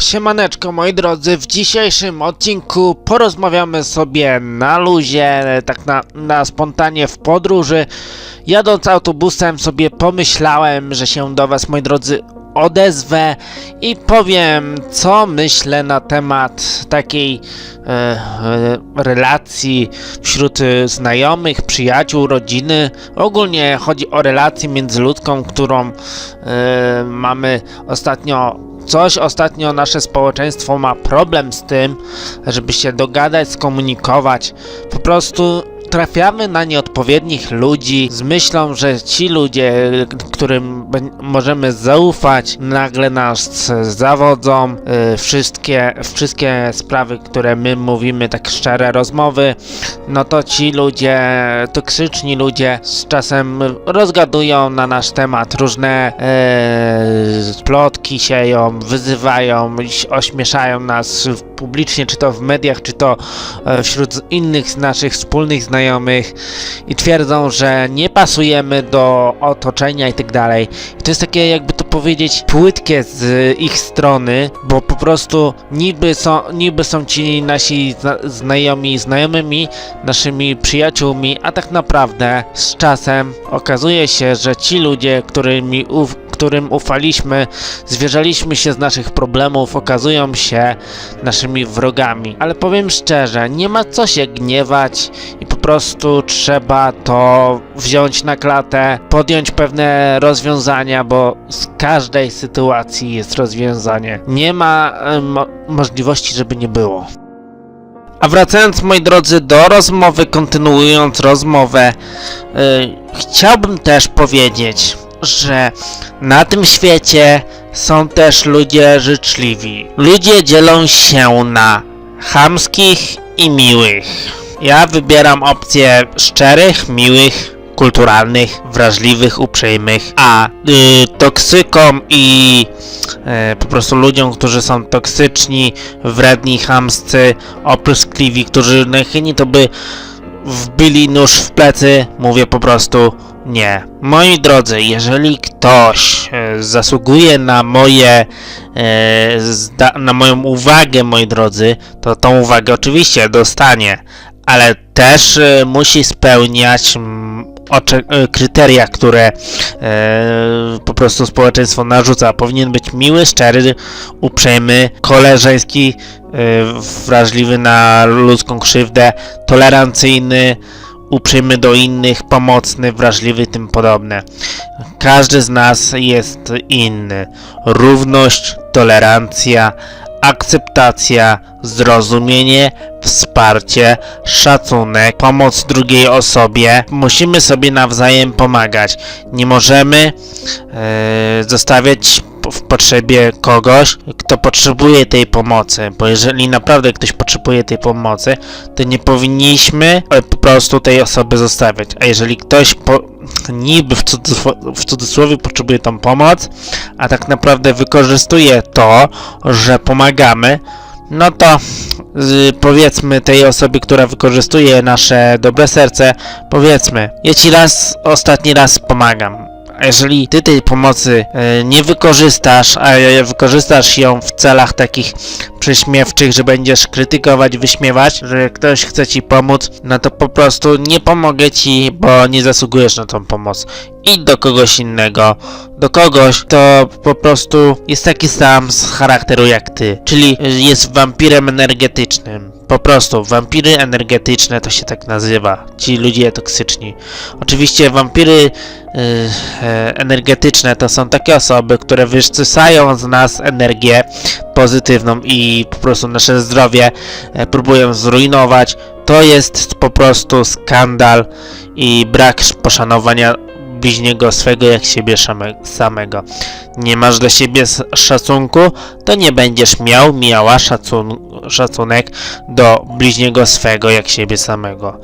Siemaneczko moi drodzy, w dzisiejszym odcinku porozmawiamy sobie na luzie, tak na, na spontanie w podróży. Jadąc autobusem sobie pomyślałem, że się do was moi drodzy odezwę i powiem co myślę na temat takiej e, e, relacji wśród znajomych, przyjaciół, rodziny. Ogólnie chodzi o relację międzyludzką, którą e, mamy ostatnio coś ostatnio nasze społeczeństwo ma problem z tym, żeby się dogadać, skomunikować. Po prostu trafiamy na nieodpowiednich ludzi z myślą, że ci ludzie, którym możemy zaufać, nagle nas zawodzą. Y, wszystkie, wszystkie sprawy, które my mówimy, tak szczere rozmowy, no to ci ludzie, toksyczni ludzie z czasem rozgadują na nasz temat różne e, plotki sieją, wyzywają, ośmieszają nas publicznie, czy to w mediach, czy to e, wśród innych naszych wspólnych znajomych i twierdzą, że nie pasujemy do otoczenia i tak dalej. I to jest takie, jakby to powiedzieć, płytkie z ich strony, bo po prostu niby są, niby są ci nasi zna znajomi znajomymi, naszymi przyjaciółmi, a tak naprawdę z czasem okazuje się, że ci ludzie, którymi uf którym ufaliśmy, zwierzaliśmy się z naszych problemów, okazują się naszymi wrogami. Ale powiem szczerze, nie ma co się gniewać i po prostu trzeba to wziąć na klatę, podjąć pewne rozwiązania, bo z każdej sytuacji jest rozwiązanie. Nie ma e, mo możliwości, żeby nie było. A wracając, moi drodzy, do rozmowy, kontynuując rozmowę, yy, chciałbym też powiedzieć, że na tym świecie są też ludzie życzliwi. Ludzie dzielą się na chamskich i miłych. Ja wybieram opcję szczerych, miłych, kulturalnych, wrażliwych, uprzejmych, a y, toksykom i e, po prostu ludziom, którzy są toksyczni, wredni, chamscy, opryskliwi, którzy najchętniej to by wbili nóż w plecy, mówię po prostu nie. Moi drodzy, jeżeli ktoś e, zasługuje na moje e, na moją uwagę, moi drodzy, to tą uwagę oczywiście dostanie, ale też e, musi spełniać ocze- e, kryteria, które e, po prostu społeczeństwo narzuca. Powinien być miły, szczery, uprzejmy, koleżeński, e, wrażliwy na ludzką krzywdę, tolerancyjny, uprzejmy do innych, pomocny, wrażliwy tym podobne. Każdy z nas jest inny. Równość, tolerancja, akceptacja, zrozumienie, wsparcie, szacunek, pomoc drugiej osobie. Musimy sobie nawzajem pomagać. Nie możemy e, zostawiać w potrzebie kogoś, kto potrzebuje tej pomocy, bo jeżeli naprawdę ktoś potrzebuje tej pomocy, to nie powinniśmy e, po prostu tej osoby zostawiać. A jeżeli ktoś po, niby w, cudzysło- w cudzysłowie potrzebuje tą pomoc, a tak naprawdę wykorzystuje to, że pomagamy, no to y, powiedzmy tej osobie, która wykorzystuje nasze dobre serce, powiedzmy, ja ci raz, ostatni raz pomagam. Jeżeli ty tej pomocy e, nie wykorzystasz, a wykorzystasz ją w celach takich prześmiewczych, że będziesz krytykować, wyśmiewać, że ktoś chce ci pomóc, no to po prostu nie pomogę ci, bo nie zasługujesz na tą pomoc. Idź do kogoś innego, do kogoś, kto po prostu jest taki sam z charakteru jak ty, czyli jest wampirem energetycznym. Po prostu, wampiry energetyczne to się tak nazywa. Ci ludzie toksyczni. Oczywiście wampiry y, e, energetyczne to są takie osoby, które wysysają z nas energię pozytywną i po prostu nasze zdrowie e, próbują zrujnować. To jest po prostu skandal i brak poszanowania bliźniego swego jak siebie samego. Nie masz dla siebie szacunku, to nie będziesz miał, miała szacun- szacunek do bliźniego swego jak siebie samego.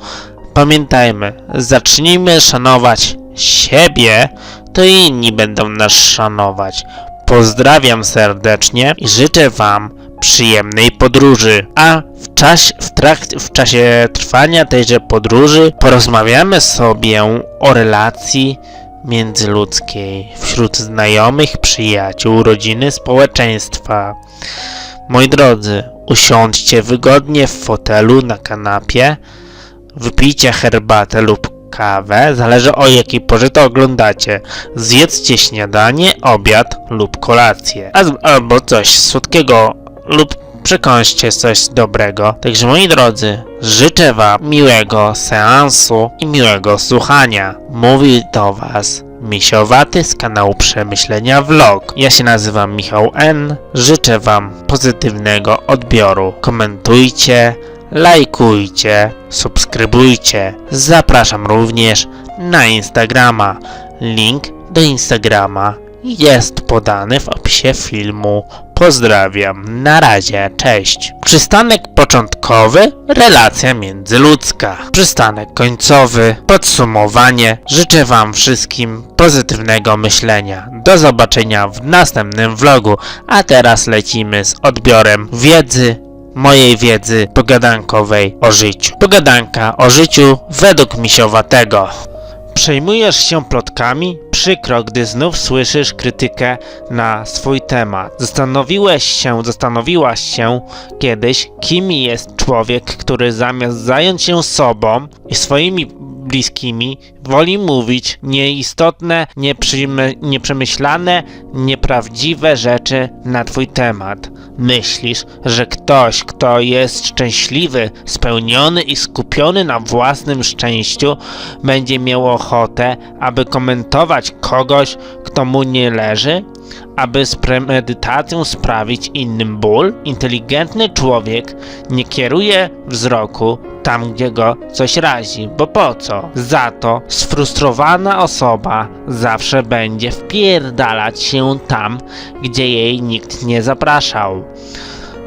Pamiętajmy, zacznijmy szanować siebie, to inni będą nas szanować. Pozdrawiam serdecznie i życzę Wam przyjemnej podróży. A w, czas, w, trakt, w czasie trwania tejże podróży porozmawiamy sobie o relacji międzyludzkiej, wśród znajomych, przyjaciół, rodziny, społeczeństwa. Moi drodzy, usiądźcie wygodnie w fotelu na kanapie, wypijcie herbatę lub kawę, zależy o jakiej porze to oglądacie. Zjedzcie śniadanie, obiad lub kolację, albo coś słodkiego lub przekąście coś dobrego. Także moi drodzy, życzę wam miłego seansu i miłego słuchania. Mówi do was Misiowaty z kanału Przemyślenia Vlog. Ja się nazywam Michał N. Życzę wam pozytywnego odbioru. Komentujcie, lajkujcie, subskrybujcie. Zapraszam również na Instagrama. Link do Instagrama jest podany w opisie filmu. Pozdrawiam, na razie, cześć. Przystanek początkowy, relacja międzyludzka. Przystanek końcowy, podsumowanie. Życzę Wam wszystkim pozytywnego myślenia. Do zobaczenia w następnym vlogu, a teraz lecimy z odbiorem wiedzy mojej wiedzy pogadankowej o życiu. Pogadanka o życiu według misiowatego. Przejmujesz się plotkami? Przykro, gdy znów słyszysz krytykę na swój temat. Zastanowiłeś się, zastanowiłaś się kiedyś, kim jest człowiek, który zamiast zająć się sobą i swoimi bliskimi, woli mówić nieistotne, nieprzemyślane, nieprawdziwe rzeczy na twój temat. Myślisz, że ktoś, kto jest szczęśliwy, spełniony i skupiony na własnym szczęściu, będzie miał ochotę, aby komentować kogoś, kto mu nie leży? Aby z premedytacją sprawić innym ból? Inteligentny człowiek nie kieruje wzroku tam, gdzie go coś razi, bo po co? Za to sfrustrowana osoba zawsze będzie wpierdalać się tam, gdzie jej nikt nie zapraszał.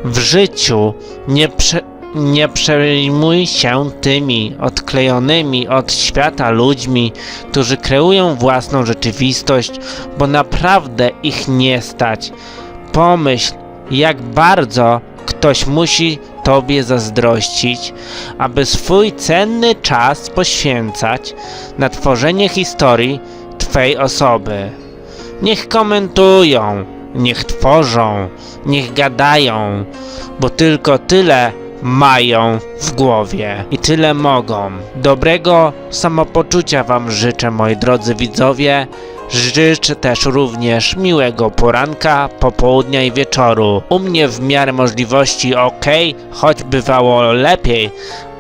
W życiu nie, prze, nie przejmuj się tymi odklejonymi od świata ludźmi, którzy kreują własną rzeczywistość, bo naprawdę ich nie stać. Pomyśl, jak bardzo ktoś musi Tobie zazdrościć, aby swój cenny czas poświęcać na tworzenie historii Twej osoby. Niech komentują, niech tworzą, niech gadają, bo tylko tyle mają w głowie i tyle mogą. Dobrego samopoczucia Wam życzę, moi drodzy widzowie. Życzę też również miłego poranka, popołudnia i wieczoru. U mnie w miarę możliwości ok, choć bywało lepiej,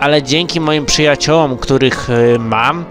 ale dzięki moim przyjaciołom, których y, mam,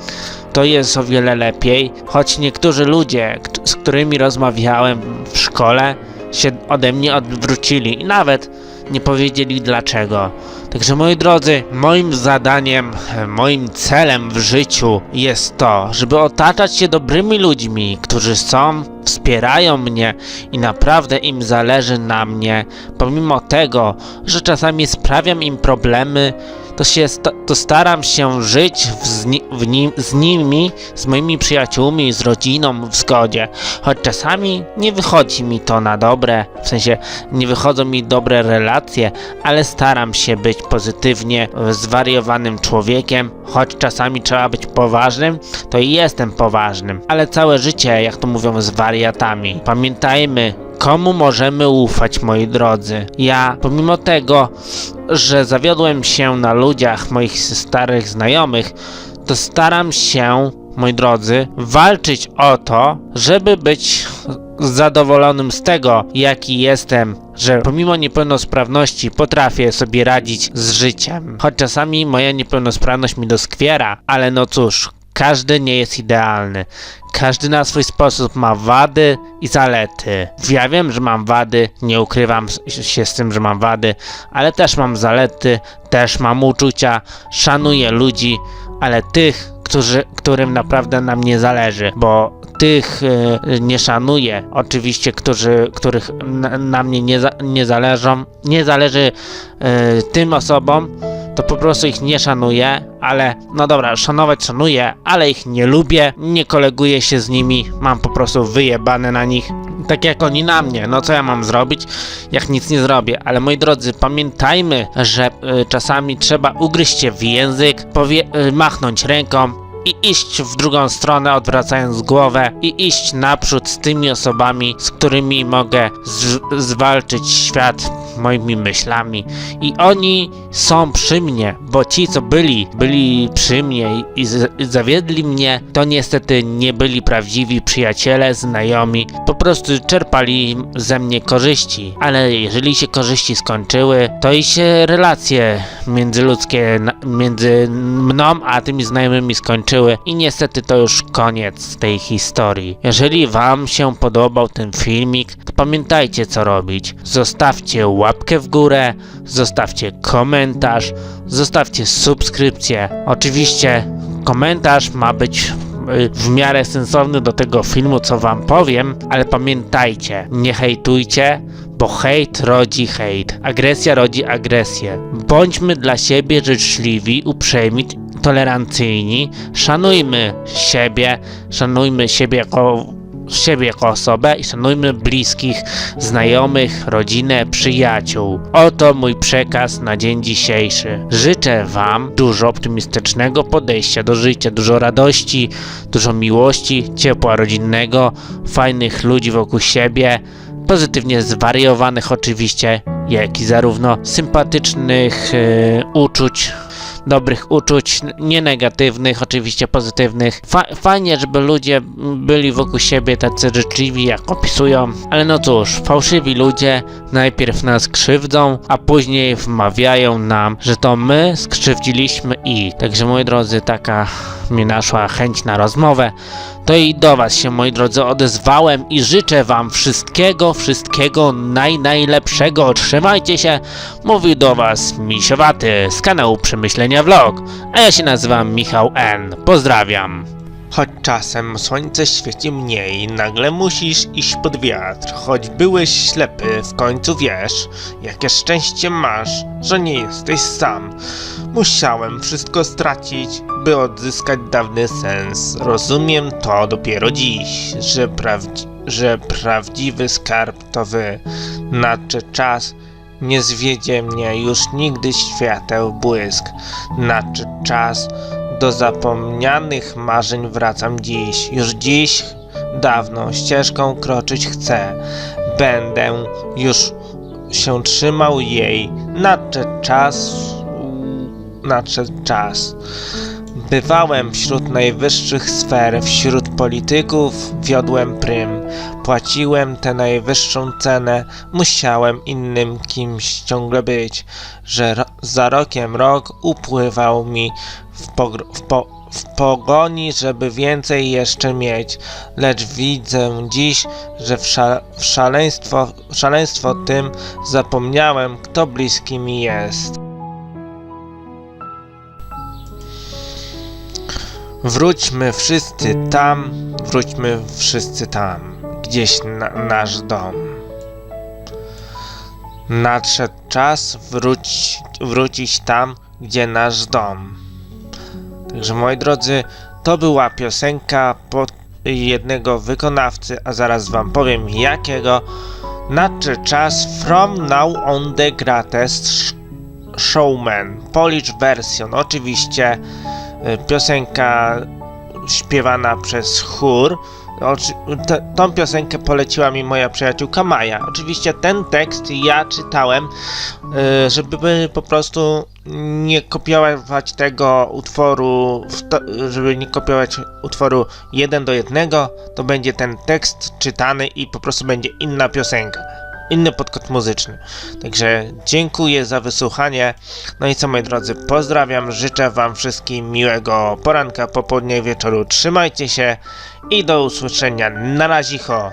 to jest o wiele lepiej. Choć niektórzy ludzie, z którymi rozmawiałem w szkole, się ode mnie odwrócili i nawet nie powiedzieli dlaczego. Także moi drodzy, moim zadaniem, moim celem w życiu jest to, żeby otaczać się dobrymi ludźmi, którzy są, wspierają mnie i naprawdę im zależy na mnie, pomimo tego, że czasami sprawiam im problemy, to się to staram się żyć z, w nim, z nimi, z moimi przyjaciółmi, z rodziną w zgodzie. Choć czasami nie wychodzi mi to na dobre, w sensie nie wychodzą mi dobre relacje, ale staram się być pozytywnie zwariowanym człowiekiem, choć czasami trzeba być poważnym, to i jestem poważnym, ale całe życie, jak to mówią, z wariatami. Pamiętajmy, komu możemy ufać, moi drodzy. Ja, pomimo tego, że zawiodłem się na ludziach moich starych znajomych, to staram się, moi drodzy, walczyć o to, żeby być zadowolonym z tego, jaki jestem, że pomimo niepełnosprawności potrafię sobie radzić z życiem. Choć czasami moja niepełnosprawność mi doskwiera, ale no cóż, każdy nie jest idealny. Każdy na swój sposób ma wady i zalety. Ja wiem, że mam wady, nie ukrywam się z tym, że mam wady, ale też mam zalety, też mam uczucia, szanuję ludzi, ale tych, którzy, którym naprawdę nam nie zależy, bo tych e, nie szanuję, oczywiście, którzy, których na, na mnie nie, za, nie zależą, nie zależy e, tym osobom, to po prostu ich nie szanuję, ale no dobra, szanować szanuję, ale ich nie lubię, nie koleguję się z nimi, mam po prostu wyjebane na nich, tak jak oni na mnie, no co ja mam zrobić, jak nic nie zrobię, ale moi drodzy, pamiętajmy, że y, czasami trzeba ugryźć się w język, powie, y, machnąć ręką i iść w drugą stronę, odwracając głowę i iść naprzód z tymi osobami, z którymi mogę zwalczyć świat moimi myślami. I oni są przy mnie, bo ci, co byli, byli przy mnie i, i zawiedli mnie, to niestety nie byli prawdziwi przyjaciele, znajomi, po prostu czerpali ze mnie korzyści. Ale jeżeli się korzyści skończyły, to i się relacje międzyludzkie między mną a tymi znajomymi skończyły i niestety to już koniec tej historii. Jeżeli wam się podobał ten filmik, to pamiętajcie co robić. Zostawcie łapkę w górę, zostawcie komentarz, zostawcie subskrypcję. Oczywiście komentarz ma być y, w miarę sensowny do tego filmu, co wam powiem, ale pamiętajcie, nie hejtujcie, bo hejt rodzi hejt, agresja rodzi agresję. Bądźmy dla siebie życzliwi, uprzejmi, tolerancyjni, szanujmy siebie, szanujmy siebie jako siebie jako osobę i szanujmy bliskich, znajomych, rodzinę, przyjaciół. Oto mój przekaz na dzień dzisiejszy. Życzę Wam dużo optymistycznego podejścia do życia, dużo radości, dużo miłości, ciepła rodzinnego, fajnych ludzi wokół siebie, pozytywnie zwariowanych oczywiście, jak i zarówno sympatycznych e, uczuć, dobrych uczuć, nie negatywnych, oczywiście pozytywnych. Fa fajnie, żeby ludzie byli wokół siebie tacy życzliwi, jak opisują, ale no cóż, fałszywi ludzie najpierw nas krzywdzą, a później wmawiają nam, że to my skrzywdziliśmy ich. Także moi drodzy, taka mi naszła chęć na rozmowę. To i do Was się, moi drodzy, odezwałem i życzę Wam wszystkiego, wszystkiego naj, najlepszego. Trzymajcie się. Mówił do Was Misiowaty z kanału Przemyślenia Vlog, a ja się nazywam Michał N. Pozdrawiam. Choć czasem słońce świeci mniej, nagle musisz iść pod wiatr. Choć byłeś ślepy, w końcu wiesz, jakie szczęście masz, że nie jesteś sam. Musiałem wszystko stracić, by odzyskać dawny sens. Rozumiem to dopiero dziś, że, prawdzi- że prawdziwy skarb to wy. Nadszedł czas, nie zwiedzie mnie już nigdy świateł błysk. Nadszedł czas, do zapomnianych marzeń wracam dziś. Już dziś dawno ścieżką kroczyć chcę. Będę już się trzymał jej. Nadszedł czas. Nadszedł czas. Bywałem wśród najwyższych sfer, wśród polityków wiodłem prym. Płaciłem tę najwyższą cenę, musiałem innym kimś ciągle być, że ro- za rokiem rok upływał mi w, w, po- w pogoni, żeby więcej jeszcze mieć, lecz widzę dziś, że w, w szaleństwo, szaleństwo tym zapomniałem, kto bliski mi jest. Wróćmy wszyscy tam, wróćmy wszyscy tam, gdzieś na nasz dom. Nadszedł czas wróć, wrócić tam, gdzie nasz dom. Także moi drodzy, to była piosenka pod jednego wykonawcy, a zaraz wam powiem jakiego. Nadszedł czas From Now On The Greatest Sh- Showman, Polish version, oczywiście y, piosenka śpiewana przez chór. Tą piosenkę poleciła mi moja przyjaciółka Maja. Oczywiście ten tekst ja czytałem, y, żeby po prostu nie kopiować tego utworu, żeby nie kopiować utworu jeden do jednego, to będzie ten tekst czytany i po prostu będzie inna piosenka. Inny podkład muzyczny. Także dziękuję za wysłuchanie. No i co moi drodzy, pozdrawiam, życzę wam wszystkim miłego poranka, popołudnia wieczoru. Trzymajcie się i do usłyszenia. Na razicho.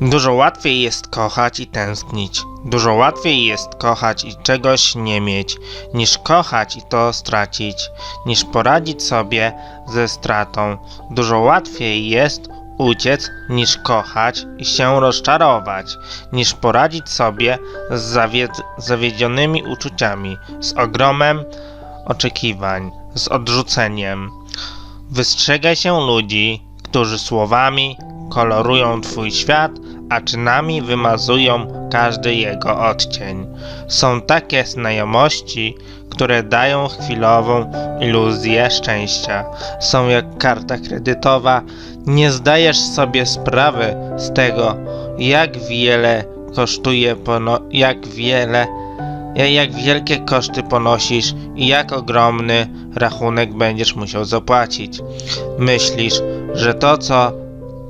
Dużo łatwiej jest kochać i tęsknić. Dużo łatwiej jest kochać i czegoś nie mieć, niż kochać i to stracić, niż poradzić sobie ze stratą. Dużo łatwiej jest uciec, niż kochać i się rozczarować, niż poradzić sobie z zawied- zawiedzionymi uczuciami, z ogromem oczekiwań, z odrzuceniem. Wystrzegaj się ludzi, którzy słowami kolorują twój świat, a czynami wymazują każdy jego odcień. Są takie znajomości, które dają chwilową iluzję szczęścia. Są jak karta kredytowa. Nie zdajesz sobie sprawy z tego, jak wiele kosztuje, jak wiele, ja- jak wielkie koszty ponosisz i jak ogromny rachunek będziesz musiał zapłacić. Myślisz, że to, co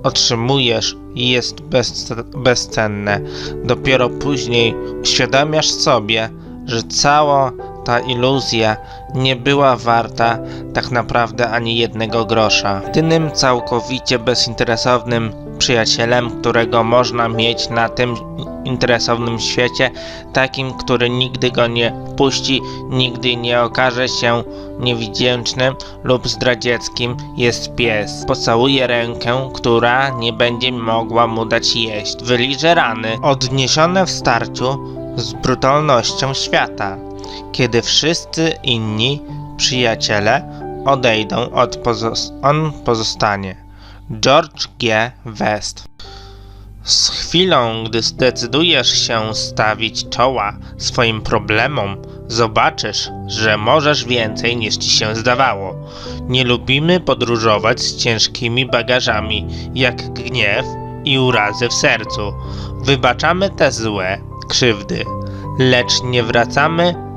otrzymujesz, jest bez, bezcenne. Dopiero później uświadamiasz sobie, że cała ta iluzja nie była warta tak naprawdę ani jednego grosza. Jedynym całkowicie bezinteresownym przyjacielem, którego można mieć na tym interesownym świecie, takim, który nigdy go nie puści, nigdy nie okaże się niewdzięcznym lub zdradzieckim, jest pies. Pocałuje rękę, która nie będzie mogła mu dać jeść. Wyliże rany, odniesione w starciu z brutalnością świata. Kiedy wszyscy inni przyjaciele odejdą, od pozos- on pozostanie. George G. West z chwilą, gdy zdecydujesz się stawić czoła swoim problemom, zobaczysz, że możesz więcej niż ci się zdawało. Nie lubimy podróżować z ciężkimi bagażami, jak gniew i urazy w sercu. Wybaczamy te złe krzywdy, lecz nie wracamy.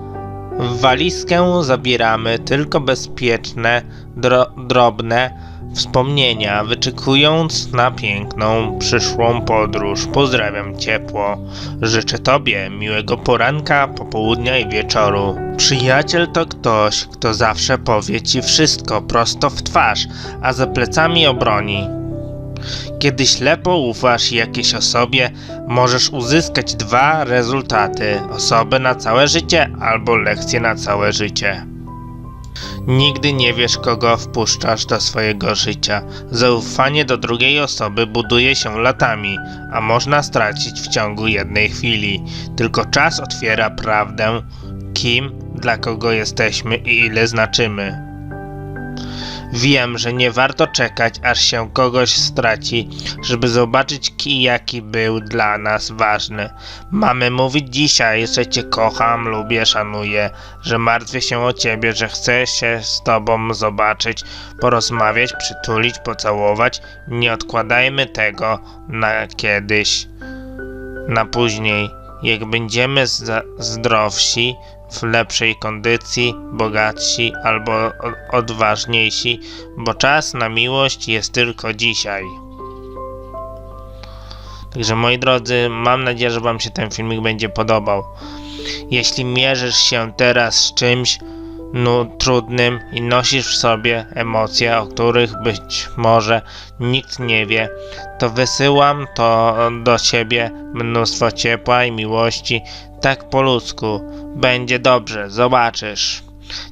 W walizkę zabieramy tylko bezpieczne, dro- drobne wspomnienia, wyczekując na piękną przyszłą podróż. Pozdrawiam ciepło. Życzę Tobie miłego poranka, popołudnia i wieczoru. Przyjaciel to ktoś, kto zawsze powie Ci wszystko prosto w twarz, a za plecami obroni. Kiedy ślepo ufasz jakiejś osobie, możesz uzyskać dwa rezultaty: osobę na całe życie albo lekcję na całe życie. Nigdy nie wiesz, kogo wpuszczasz do swojego życia. Zaufanie do drugiej osoby buduje się latami, a można stracić w ciągu jednej chwili. Tylko czas otwiera prawdę, kim, dla kogo jesteśmy i ile znaczymy. Wiem, że nie warto czekać, aż się kogoś straci, żeby zobaczyć, ki- jaki był dla nas ważny. Mamy mówić dzisiaj, że Cię kocham, lubię, szanuję, że martwię się o Ciebie, że chcę się z Tobą zobaczyć, porozmawiać, przytulić, pocałować. Nie odkładajmy tego na kiedyś, na później. Jak będziemy zdrowsi, w lepszej kondycji, bogatsi albo odważniejsi, bo czas na miłość jest tylko dzisiaj. Także moi drodzy, mam nadzieję, że Wam się ten filmik będzie podobał. Jeśli mierzysz się teraz z czymś no, trudnym i nosisz w sobie emocje, o których być może nikt nie wie, to wysyłam to do Ciebie mnóstwo ciepła i miłości, tak po ludzku. Będzie dobrze, zobaczysz.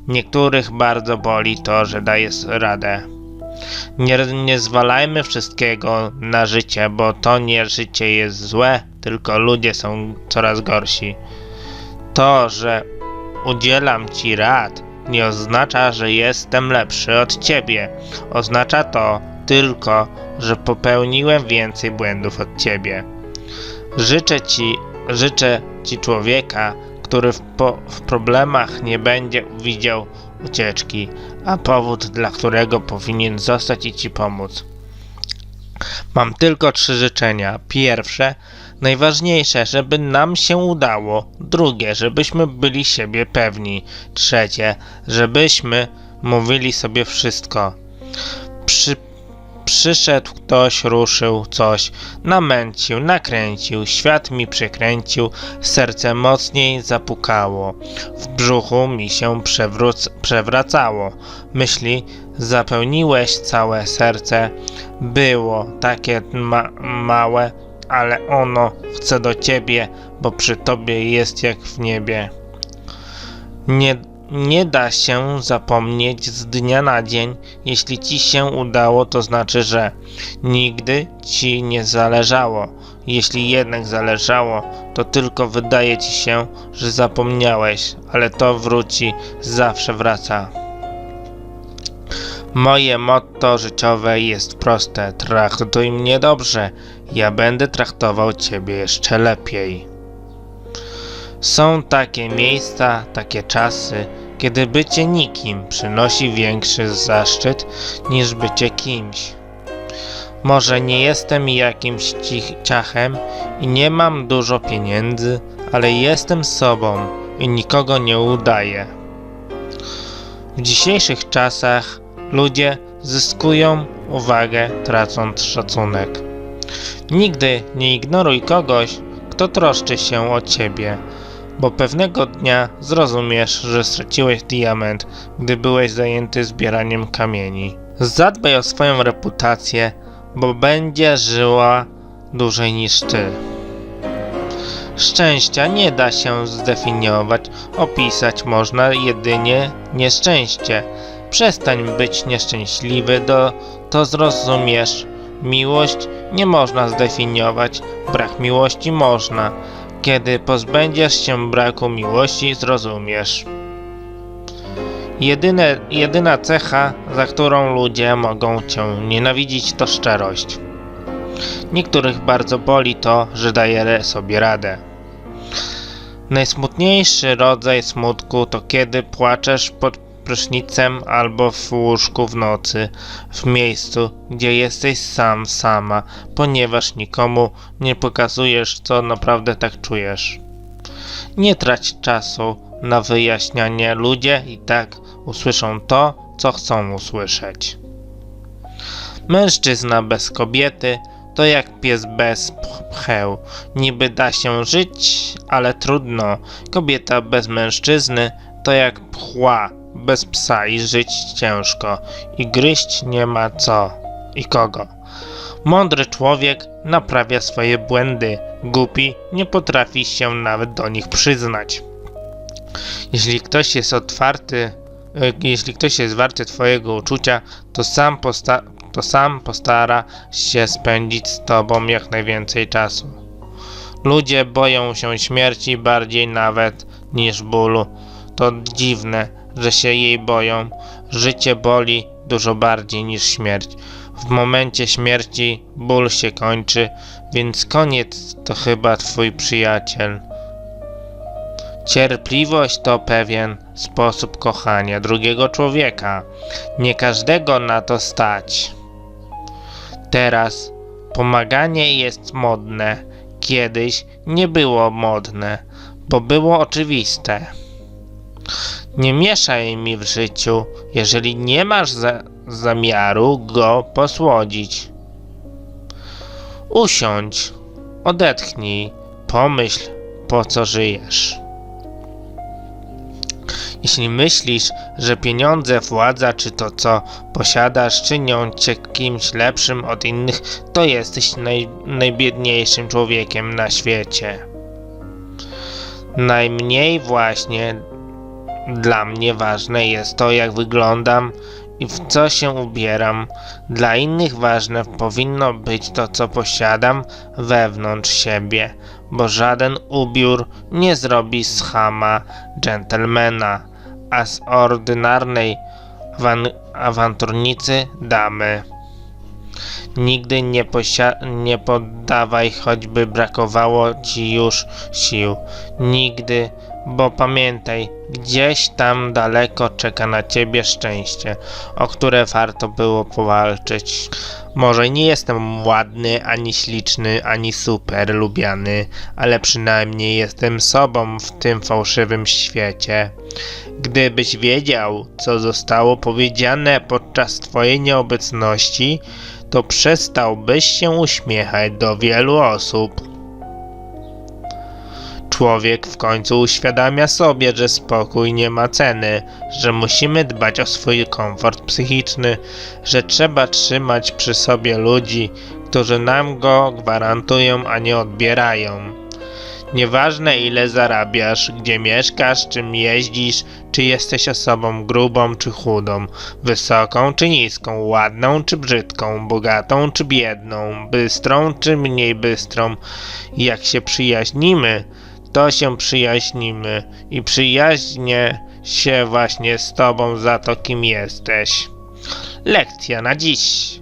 Niektórych bardzo boli to, że dajesz radę. Nie, nie zwalajmy wszystkiego na życie, bo to nie życie jest złe, tylko ludzie są coraz gorsi. To, że udzielam ci rad, nie oznacza, że jestem lepszy od ciebie. Oznacza to tylko, że popełniłem więcej błędów od ciebie. Życzę ci, życzę ci człowieka, który w, po, w problemach nie będzie widział ucieczki, a powód, dla którego powinien zostać i ci pomóc. Mam tylko trzy życzenia. Pierwsze, najważniejsze, żeby nam się udało. Drugie, żebyśmy byli siebie pewni. Trzecie, żebyśmy mówili sobie wszystko. Przyszedł ktoś, ruszył coś, namęcił, nakręcił, świat mi przekręcił, serce mocniej zapukało, w brzuchu mi się przewróc, przewracało. Myśli zapełniłeś całe serce, było takie ma małe, ale ono chce do ciebie, bo przy tobie jest jak w niebie. Nie, nie da się zapomnieć z dnia na dzień. Jeśli ci się udało, to znaczy, że nigdy ci nie zależało. Jeśli jednak zależało, to tylko wydaje ci się, że zapomniałeś, ale to wróci, zawsze wraca. Moje motto życiowe jest proste: traktuj mnie dobrze, ja będę traktował ciebie jeszcze lepiej. Są takie miejsca, takie czasy, kiedy bycie nikim przynosi większy zaszczyt niż bycie kimś. Może nie jestem jakimś ciachem i nie mam dużo pieniędzy, ale jestem sobą i nikogo nie udaję. W dzisiejszych czasach ludzie zyskują uwagę, tracąc szacunek. Nigdy nie ignoruj kogoś, kto troszczy się o ciebie, bo pewnego dnia zrozumiesz, że straciłeś diament, gdy byłeś zajęty zbieraniem kamieni. Zadbaj o swoją reputację, bo będzie żyła dłużej niż ty. Szczęścia nie da się zdefiniować, opisać można jedynie nieszczęście. Przestań być nieszczęśliwy, do, to zrozumiesz. Miłość nie można zdefiniować, brak miłości można. Kiedy pozbędziesz się braku miłości, zrozumiesz. Jedyne, jedyna cecha, za którą ludzie mogą cię nienawidzić, to szczerość. Niektórych bardzo boli to, że daje sobie radę. Najsmutniejszy rodzaj smutku to kiedy płaczesz pod prysznicem albo w łóżku w nocy, w miejscu, gdzie jesteś sam, sama, ponieważ nikomu nie pokazujesz, co naprawdę tak czujesz. Nie trać czasu na wyjaśnianie, ludzie i tak usłyszą to, co chcą usłyszeć. Mężczyzna bez kobiety to jak pies bez pcheł. Niby da się żyć, ale trudno. Kobieta bez mężczyzny to jak pchła bez psa i żyć ciężko. I gryźć nie ma co i kogo. Mądry człowiek naprawia swoje błędy. Głupi nie potrafi się nawet do nich przyznać. Jeśli ktoś jest otwarty, e, jeśli ktoś jest warty twojego uczucia, to sam, posta- to sam postara się spędzić z tobą jak najwięcej czasu. Ludzie boją się śmierci bardziej nawet niż bólu. To dziwne, że się jej boją. Życie boli dużo bardziej niż śmierć. W momencie śmierci ból się kończy, więc koniec to chyba twój przyjaciel. Cierpliwość to pewien sposób kochania drugiego człowieka. Nie każdego na to stać. Teraz pomaganie jest modne. Kiedyś nie było modne, bo było oczywiste. Nie mieszaj mi w życiu, jeżeli nie masz za zamiaru go posłodzić. Usiądź, odetchnij, pomyśl, po co żyjesz. Jeśli myślisz, że pieniądze, władza czy to co posiadasz czynią cię kimś lepszym od innych, to jesteś naj, najbiedniejszym człowiekiem na świecie. Najmniej właśnie dla mnie ważne jest to, jak wyglądam i w co się ubieram. Dla innych ważne powinno być to, co posiadam wewnątrz siebie, bo żaden ubiór nie zrobi z chama dżentelmena, a z ordynarnej awan- awanturnicy damy. Nigdy nie, nie poddawaj, choćby brakowało ci już sił. Nigdy, bo pamiętaj, gdzieś tam daleko czeka na ciebie szczęście, o które warto było powalczyć. Może nie jestem ładny, ani śliczny, ani super lubiany, ale przynajmniej jestem sobą w tym fałszywym świecie. Gdybyś wiedział, co zostało powiedziane podczas twojej nieobecności, to przestałbyś się uśmiechać do wielu osób. Człowiek w końcu uświadamia sobie, że spokój nie ma ceny, że musimy dbać o swój komfort psychiczny, że trzeba trzymać przy sobie ludzi, którzy nam go gwarantują, a nie odbierają. Nieważne ile zarabiasz, gdzie mieszkasz, czym jeździsz, czy jesteś osobą grubą czy chudą, wysoką czy niską, ładną czy brzydką, bogatą czy biedną, bystrą czy mniej bystrą. Jak się przyjaźnimy, to się przyjaźnimy i przyjaźnię się właśnie z tobą za to, kim jesteś. Lekcja na dziś.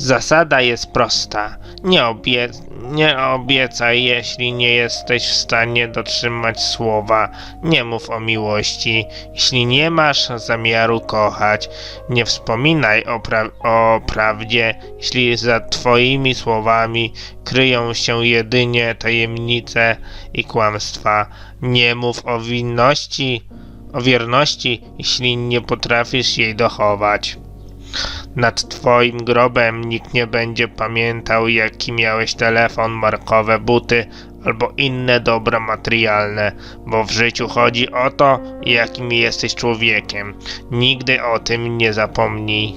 Zasada jest prosta. Nie, obie nie obiecaj, jeśli nie jesteś w stanie dotrzymać słowa. Nie mów o miłości, jeśli nie masz zamiaru kochać. Nie wspominaj o, pra o prawdzie, jeśli za twoimi słowami kryją się jedynie tajemnice i kłamstwa. Nie mów o winności, o wierności, jeśli nie potrafisz jej dochować. Nad twoim grobem nikt nie będzie pamiętał, jaki miałeś telefon, markowe buty albo inne dobra materialne, bo w życiu chodzi o to, jakim jesteś człowiekiem. Nigdy o tym nie zapomnij.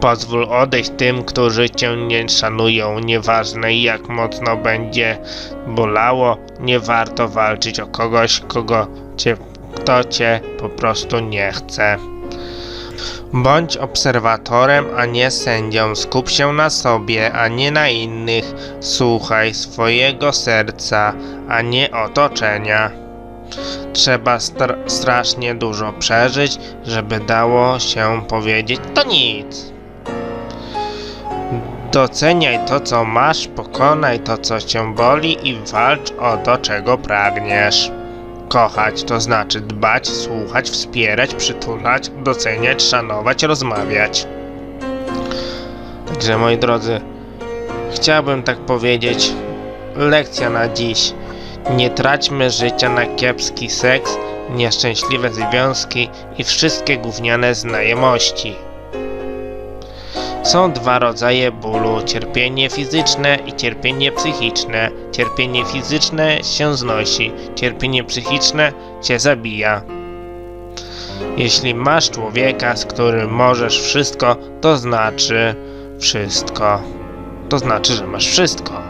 Pozwól odejść tym, którzy cię nie szanują, nieważne jak mocno będzie bolało, nie warto walczyć o kogoś, kogo cię, kto cię po prostu nie chce. Bądź obserwatorem, a nie sędzią. Skup się na sobie, a nie na innych. Słuchaj swojego serca, a nie otoczenia. Trzeba str- strasznie dużo przeżyć, żeby dało się powiedzieć to nic. Doceniaj to, co masz, pokonaj to, co cię boli i walcz o to, czego pragniesz. Kochać to znaczy dbać, słuchać, wspierać, przytulać, doceniać, szanować, rozmawiać. Także moi drodzy, chciałbym tak powiedzieć, lekcja na dziś. Nie traćmy życia na kiepski seks, nieszczęśliwe związki i wszystkie gówniane znajomości. Są dwa rodzaje bólu: cierpienie fizyczne i cierpienie psychiczne. Cierpienie fizyczne się znosi, cierpienie psychiczne cię zabija. Jeśli masz człowieka, z którym możesz wszystko, to znaczy wszystko. To znaczy, że masz wszystko.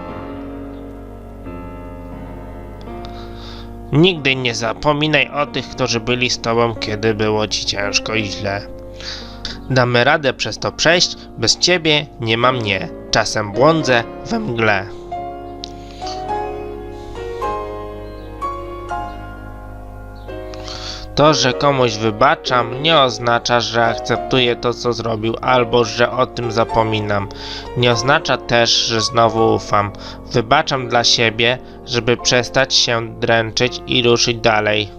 Nigdy nie zapominaj o tych, którzy byli z tobą, kiedy było ci ciężko i źle. Damy radę przez to przejść, bez ciebie nie ma mnie. Czasem błądzę we mgle. To, że komuś wybaczam, nie oznacza, że akceptuję to, co zrobił, albo że o tym zapominam. Nie oznacza też, że znowu ufam. Wybaczam dla siebie, żeby przestać się dręczyć i ruszyć dalej.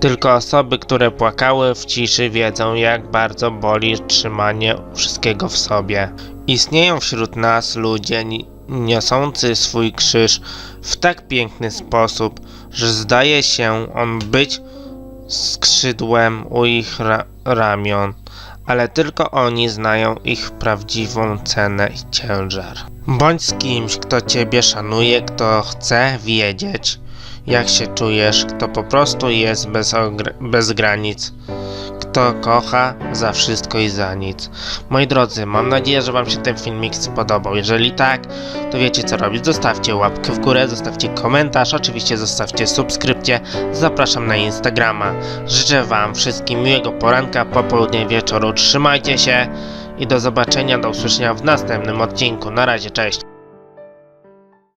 Tylko osoby, które płakały w ciszy, wiedzą, jak bardzo boli trzymanie wszystkiego w sobie. Istnieją wśród nas ludzie ni- niosący swój krzyż w tak piękny sposób, że zdaje się on być skrzydłem u ich ra- ramion, ale tylko oni znają ich prawdziwą cenę i ciężar. Bądź z kimś, kto ciebie szanuje, kto chce wiedzieć, jak się czujesz, kto po prostu jest bez, bez granic, kto kocha za wszystko i za nic. Moi drodzy, mam nadzieję, że Wam się ten filmik spodobał. Jeżeli tak, to wiecie co robić. Zostawcie łapkę w górę, zostawcie komentarz, oczywiście zostawcie subskrypcję. Zapraszam na Instagrama. Życzę Wam wszystkim miłego poranka, popołudnia, wieczoru. Trzymajcie się i do zobaczenia, do usłyszenia w następnym odcinku. Na razie, cześć.